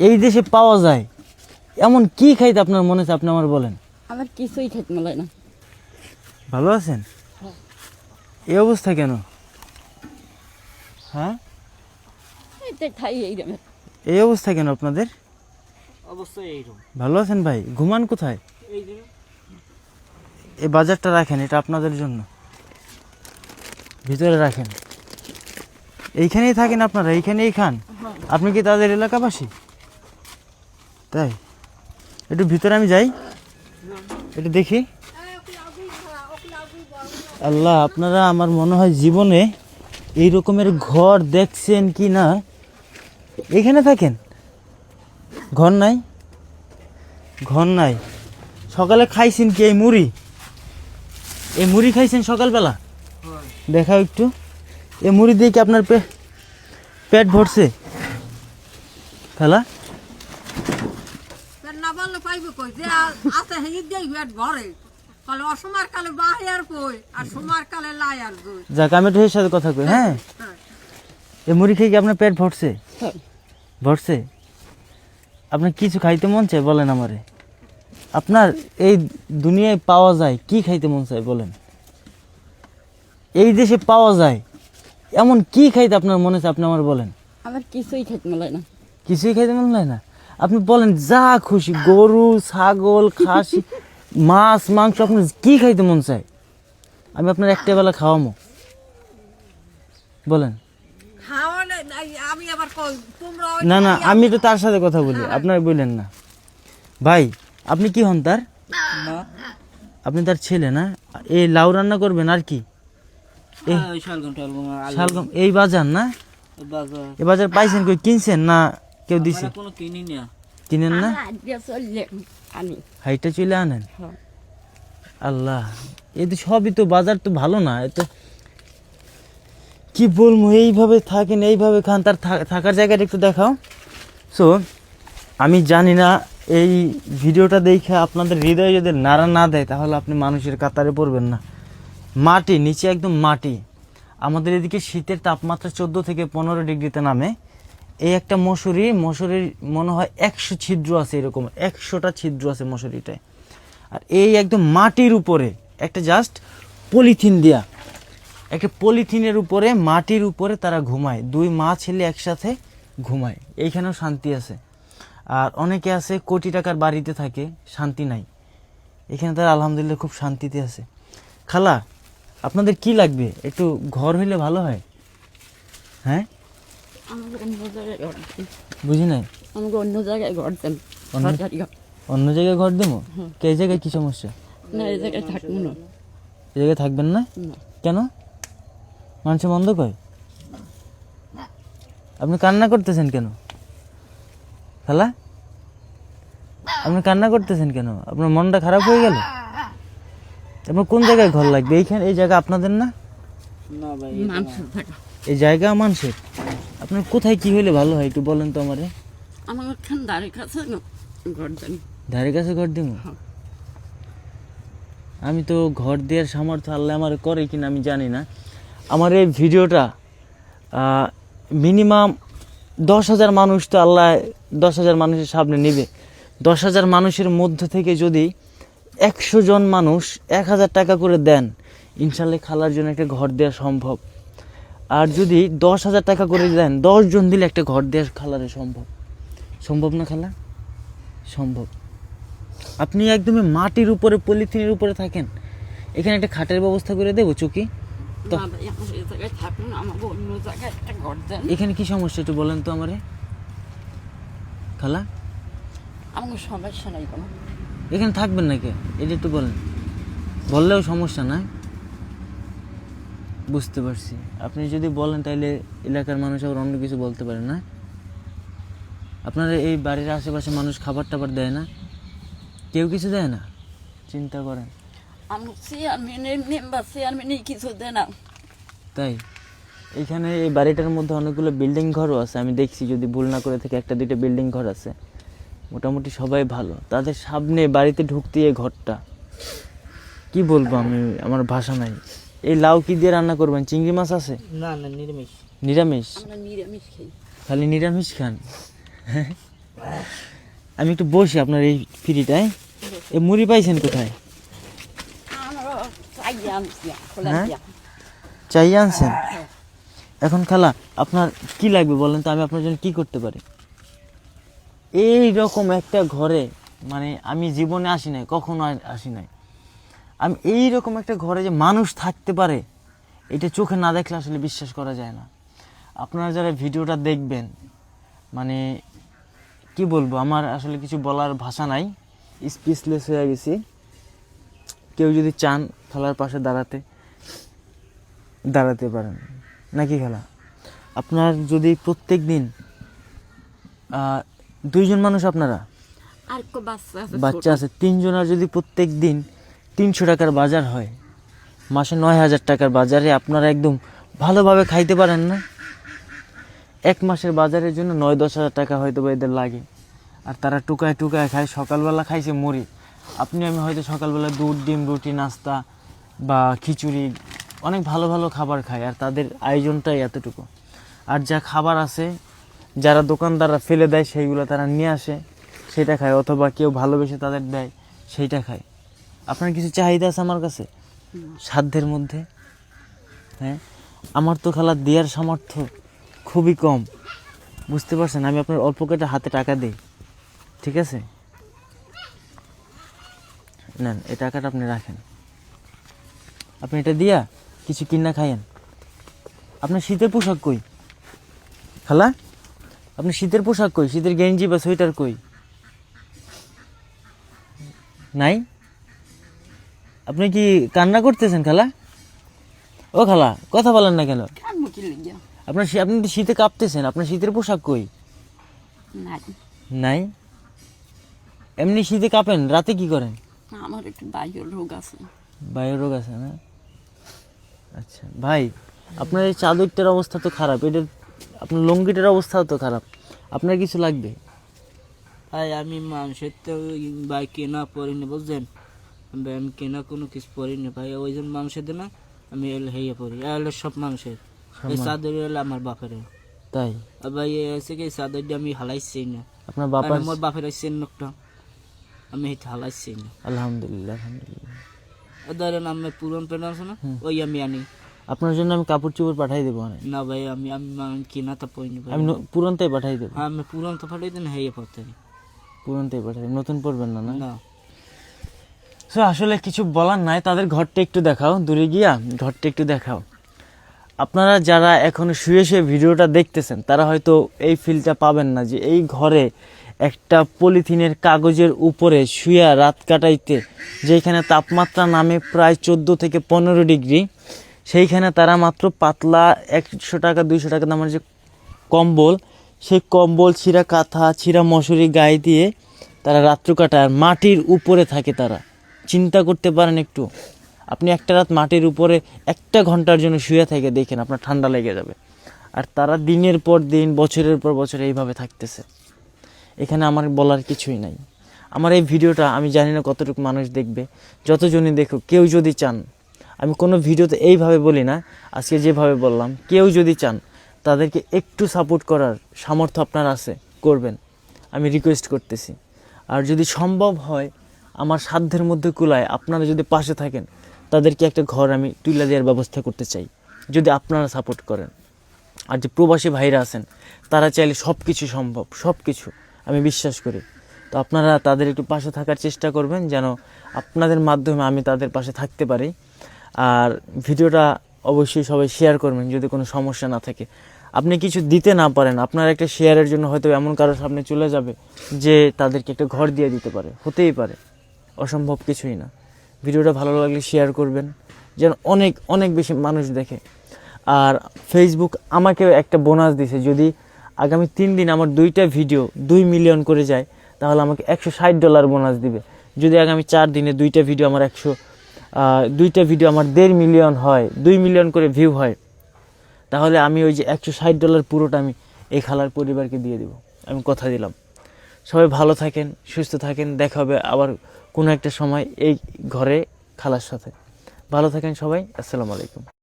এই দেশে পাওয়া যায়। এমন কি খাইতে আপনার মনে হচ্ছে? আপনি আমার বলেন। আমার কিছুই খেতে মেলে না। ভালো আছেন? এই অবস্থা কেন? হ্যাঁ? খাই এই এই অবস্থা কেন আপনাদের? অবশ্যই এইরকম ভালো আছেন ভাই? ঘুমান কোথায়? এই বাজারটা রাখেন এটা আপনাদের জন্য। ভিতরে রাখেন। এইখানেই থাকেন আপনারা? এইখানেই খান? আপনি কি তাদের এলাকাবাসী? তাই? একটু ভিতরে আমি যাই। একটু দেখি। আল্লাহ, আপনারা আমার মনে হয় জীবনে এই রকমের ঘর দেখছেন কি না? এখানে থাকেন? ঘর নাই? ঘর নাই। সকালে খাইছেন কি এই মুড়ি? এই মুড়ি খাইছেন সকালবেলা? দেখাও একটু। এই মুড়ি দিয়ে কি আপনার পেট ভরছে? খেলা? বললে পাইব কই? যে আছে হেই দেই ভরে কালে অসময় কালে বাহে আর কই? আর সময় কালে লাই আর কই যাক আমি সাথে কথা কই হ্যাঁ? এই মুড়ি খেয়ে কি আপনার পেট ভরছে? হ্যাঁ। ভরছে? আপনার কিছু খাইতে মন চায় বলেন আমারে। আপনার এই দুনিয়ায় পাওয়া যায় কি খাইতে মন চায় বলেন? এই দেশে পাওয়া যায় এমন কি খাইতে আপনার মনে চায় আপনি আমার বলেন? আমার কিছুই খেতে মেলে না। কিছুই খাইতে মন না? আপনি বলেন যা খুশি গরু ছাগল খাসি মাছ মাংস আপনার কি খাইতে মন চায়? আমি আপনার একটা বেলা খাওয়ামো। বলেন। না না আমি তো তার সাথে কথা বলি আপনার বললেন না। ভাই আপনি কি হন তার? আপনি তার ছেলে না? এই লাউ রান্না করবেন আর কি? শালগম এই বাজার না? এ বাজার পাইছেন কই কিনছেন না কেউ দিছে? কোনো কিনি না। কিনেন না? হাইটা চলে আনেন? হ্যাঁ। আল্লাহ এই তো সবই তো বাজার তো ভালো না এ তো কি বলব এইভাবে থাকেন এইভাবে খান তার থাকার জায়গাটা একটু দেখাও। সো আমি জানি না এই ভিডিওটা দেখে আপনাদের হৃদয়ে যদি নাড়া না দেয় তাহলে আপনি মানুষের কাতারে পড়বেন না। মাটি নিচে একদম মাটি। আমাদের এদিকে শীতের তাপমাত্রা চোদ্দ থেকে পনেরো ডিগ্রিতে নামে। এই একটা মশুরি, মশুরির মনে হয় একশো ছিদ্র আছে এরকম, একশোটা ছিদ্র আছে মশুরিটায়। আর এই একদম মাটির উপরে, একটা জাস্ট পলিথিন দেয়া, একটা পলিথিনের উপরে, মাটির উপরে তারা ঘুমায়। দুই মা ছেলে একসাথে ঘুমায়। এইখানেও শান্তি আছে। আর অনেকে আছে, কোটি টাকার বাড়িতে থাকে, শান্তি নাই। এখানে তারা আলহামদুলিল্লাহ খুব শান্তিতে আছে। খালা, আপনাদের কি লাগবে? একটু ঘর হইলে ভালো হয়? হ্যাঁ? আমাকে অন্য জায়গায় ঘর দেন বুঝি নাই? আমাকে অন্য জায়গায় ঘর দেন। সরকারি ঘর অন্য জায়গায় ঘর দেবো? কে এই জায়গায় কি সমস্যা? না এই জায়গায় থাকব না। এই জায়গায় থাকবেন না? কেন? মানুষে মন্দ কয়? আপনি কান্না করতেছেন কেন? খালা? আপনি কান্না করতেছেন কেন? আপনার মনটা খারাপ হয়ে গেল? আপনার কোন জায়গায় ঘর লাগবে? এইখানে এই জায়গা আপনাদের না? এই জায়গা মানুষের। আপনার কোথায় কি হইলে ভালো হয় একটু বলেন তো আমারে? আমার ঠান্ডার কাছে ঘর দেন ধারে কাছে ঘর দিব? হ্যাঁ। আমি তো ঘর দেওয়ার সামর্থ্য আল্লাহ আমার করে কিনা আমি জানি না। আমার এই ভিডিওটা মিনিমাম দশ হাজার মানুষ তো আল্লাহ দশ হাজার মানুষের সামনে নেবে। দশ হাজার মানুষের মধ্য থেকে যদি একশো জন মানুষ এক হাজার টাকা করে দেন ইনশাল্লাহ খালার জন্য একটা ঘর দেওয়া সম্ভব। আর যদি দশ হাজার টাকা করে দেন দশ জন দিলে একটা ঘর দেওয়া খালারে সম্ভব। সম্ভব না খালা? সম্ভব। আপনি একদমই মাটির উপরে পলিথিনের উপরে থাকেন। এখানে একটা খাটের ব্যবস্থা করে দেবো চুকি? আমার এখানে কি সমস্যা একটু বলেন তো আমারে। খালা? আমাকে সমস্যা নাই কোনো। এখানে থাকবেন নাকি? এটা একটু বলেন। বললেও সমস্যা না বুঝতে পারছি। আপনি যদি বলেন তাহলে এলাকার মানুষ আবার অন্য কিছু বলতে পারে না? আপনার এই বাড়ির আশেপাশে মানুষ খাবার টাবার দেয় না? কেউ কিছু দেয় না? চিন্তা করেন। আমার চেয়ারম্যানের মেম্বার চেয়ারম্যানই কিছু দেয় না। তাই? এখানে এই বাড়িটার মধ্যে অনেকগুলো বিল্ডিং ঘরও আছে। আমি দেখছি যদি ভুল না করে থেকে একটা দুইটা বিল্ডিং ঘর আছে। মোটামুটি সবাই ভালো। তাদের সামনে বাড়িতে ঢুকতে এই ঘরটা। কি বলব আমি? আমার ভাষা নাই। এই লাউ কি দিয়ে রান্না করবেন? চিংড়ি মাছ আছে? না না নিরামিষ। নিরামিষ? আমরা নিরামিষ খাই। খালি নিরামিষ খান। আমি একটু বসি আপনার এই ফ্রিটায় এই মুড়ি পাইছেন কোথায়? চাই হ্যাঁ? চাই আনছেন? এখন খালা আপনার কি লাগবে বলেন তো? আমি আপনার জন্য কি করতে পারি? এই রকম একটা ঘরে মানে আমি জীবনে আসি নাই কখনো আসি নাই। আমি এই রকম একটা ঘরে যে মানুষ থাকতে পারে এটা চোখে না দেখলে আসলে বিশ্বাস করা যায় না। আপনারা যারা ভিডিওটা দেখবেন মানে কি বলব আমার আসলে কিছু বলার ভাষা নাই স্পিচলেস হয়ে গেছি। কেউ যদি চান খেলার পাশে দাঁড়াতে দাঁড়াতে পারেন। নাকি খেলা? আপনার যদি প্রত্যেক দিন দুইজন মানুষ আপনারা? আর বাচ্চা আছে বাচ্চা আছে তিনজনের যদি প্রত্যেক দিন তিনশো টাকার বাজার হয়। মাসে নয় হাজার টাকার বাজারে আপনারা একদম ভালোভাবে খাইতে পারেন না। এক মাসের বাজারের জন্য নয়, দশ হাজার টাকা হয়তো বা এদের লাগে। আর তারা টুকায় টুকায় খায়, সকালবেলা খাইছে মুড়ি। আপনি আমি হয়তো সকালবেলা দুধ, ডিম, রুটি, নাস্তা বা খিচুড়ি, অনেক ভালো ভালো খাবার খায় আর তাদের আয়োজনটাই এতটুকু। আর যা খাবার আছে, যারা দোকানদাররা ফেলে দেয়, সেইগুলো তারা নিয়ে আসে, সেটা খায়। অথবা কেউ ভালোবেসে তাদের দেয়, সেইটা খায়। আপনার কিছু চাহিদা আছে আমার কাছে? সাধ্যের মধ্যে। হ্যাঁ? আমার তো খালা দেওয়ার সামর্থ্য খুবই কম। বুঝতে পারছেন? আমি আপনার অল্প কেটে হাতে টাকা দিই। ঠিক আছে? নেন, এই টাকাটা আপনি রাখেন। আপনি এটা দিয়া কিছু কিনা খাইয়েন। আপনার শীতের পোশাক কই? খালা আপনি শীতের পোশাক কই? শীতের গেঞ্জি বা সোয়েটার কই? নাই? আপনি কি কান্না করতেছেন খালা? ও খালা কথা বলেন না কেন? আপনার আপনি তো শীতে কাঁপতেছেন আপনার শীতের পোশাক কই? নাই। নাই? এমনি শীতে কাঁপেন রাতে কি করেন? আমার একটু বায়ু রোগ আছে। বায়ু রোগ আছে না? আচ্ছা ভাই আপনার এই চাদরটার অবস্থা তো খারাপ এটার আপনার লঙ্গিটার অবস্থাও তো খারাপ আপনার কিছু লাগবে? ভাই আমি মানুষের তো ভাই কেনা পড়িনি বুঝছেন? ভাই আমি কেনা কোনো কিছু পড়িনি ভাই ওই জন্য মানুষের না আমি এল হেয়ে পড়ি। এলে সব মানুষের এই চাদর এলে আমার বাপের তাই? ভাই এ আছে কি চাদরটা আমি হালাইছি না। আপনার আর আমার বাপের আছে নকটা আমি এটা হালাইছি না। আলহামদুলিল্লাহ আলহামদুলিল্লাহ। ধরেন আমি পুরন প্যান্ট আছে না ওই আমি আনি। আপনার জন্য আমি কাপড় চোপড় পাঠাই দেবো না ভাই আমি আমি আমি কেনা তো পড়িনি আমি ন- পুরনটাই পাঠাই দেবো। হ্যাঁ আমি পুরন তো ফাটাই দিন হেয়ে পড়তে পুরনটাই পাঠাই নতুন পড়বেন না না? না। সো আসলে কিছু বলার নাই। তাদের ঘরটা একটু দেখাও। দূরে গিয়া ঘরটা একটু দেখাও। আপনারা যারা এখন শুয়ে শুয়ে ভিডিওটা দেখতেছেন, তারা হয়তো এই ফিলটা পাবেন না যে এই ঘরে একটা পলিথিনের কাগজের উপরে শুয়া রাত কাটাইতে, যেখানে তাপমাত্রা নামে প্রায় চোদ্দ থেকে পনেরো ডিগ্রি, সেইখানে তারা মাত্র পাতলা একশো টাকা, দুইশো টাকা দামের যে কম্বল, সেই কম্বল, ছিঁড়া কাঁথা, ছিঁড়া মশুরি গায়ে দিয়ে তারা রাত্র কাটায়। মাটির উপরে থাকে তারা। চিন্তা করতে পারেন একটু। আপনি একটা রাত মাটির উপরে একটা ঘণ্টার জন্য শুয়ে থেকে দেখেন আপনার ঠান্ডা লেগে যাবে। আর তারা দিনের পর দিন, বছরের পর বছর এইভাবে থাকতেছে। এখানে আমার বলার কিছুই নাই। আমার এই ভিডিওটা, আমি জানি না কতটুকু মানুষ দেখবে, যতজনই দেখুক, কেউ যদি চান, আমি কোনো ভিডিওতে এইভাবে বলি না, আজকে যেভাবে বললাম, কেউ যদি চান, তাদেরকে একটু সাপোর্ট করার সামর্থ্য আপনার আছে, করবেন। আমি রিকোয়েস্ট করতেছি। আর যদি সম্ভব হয় আমার সাধ্যের মধ্যে কুলায় আপনারা যদি পাশে থাকেন, তাদেরকে একটা ঘর আমি তুলে দেওয়ার ব্যবস্থা করতে চাই, যদি আপনারা সাপোর্ট করেন। আর যে প্রবাসী ভাইরা আছেন, তারা চাইলে সব কিছু সম্ভব সব কিছু আমি বিশ্বাস করি। তো আপনারা তাদের একটু পাশে থাকার চেষ্টা করবেন, যেন আপনাদের মাধ্যমে আমি তাদের পাশে থাকতে পারি। আর ভিডিওটা অবশ্যই সবাই শেয়ার করবেন, যদি কোনো সমস্যা না থাকে। আপনি কিছু দিতে না পারেন, আপনার একটা শেয়ারের জন্য হয়তো এমন কারোর সামনে চলে যাবে, যে তাদেরকে একটা ঘর দিয়ে দিতে পারে, হতেই পারে। অসম্ভব কিছুই না। ভিডিওটা ভালো লাগলে শেয়ার করবেন, যেন অনেক অনেক বেশি মানুষ দেখে। আর ফেসবুক আমাকে একটা বোনাস দিছে, যদি আগামী তিন দিন আমার দুইটা ভিডিও দুই মিলিয়ন করে যায়, তাহলে আমাকে একশো ষাট ডলার বোনাস দিবে। যদি আগামী চার দিনে দুইটা ভিডিও আমার একশো দুইটা ভিডিও আমার দেড় মিলিয়ন হয়, দুই মিলিয়ন করে ভিউ হয়, তাহলে আমি ওই যে একশো ষাট ডলার পুরোটা আমি এই খালার পরিবারকে দিয়ে দিব। আমি কথা দিলাম। সবাই ভালো থাকেন, সুস্থ থাকেন, দেখা হবে আবার কোনো একটা সময় এই ঘরে খালার সাথে। ভালো থাকেন সবাই আসসালামু আলাইকুম।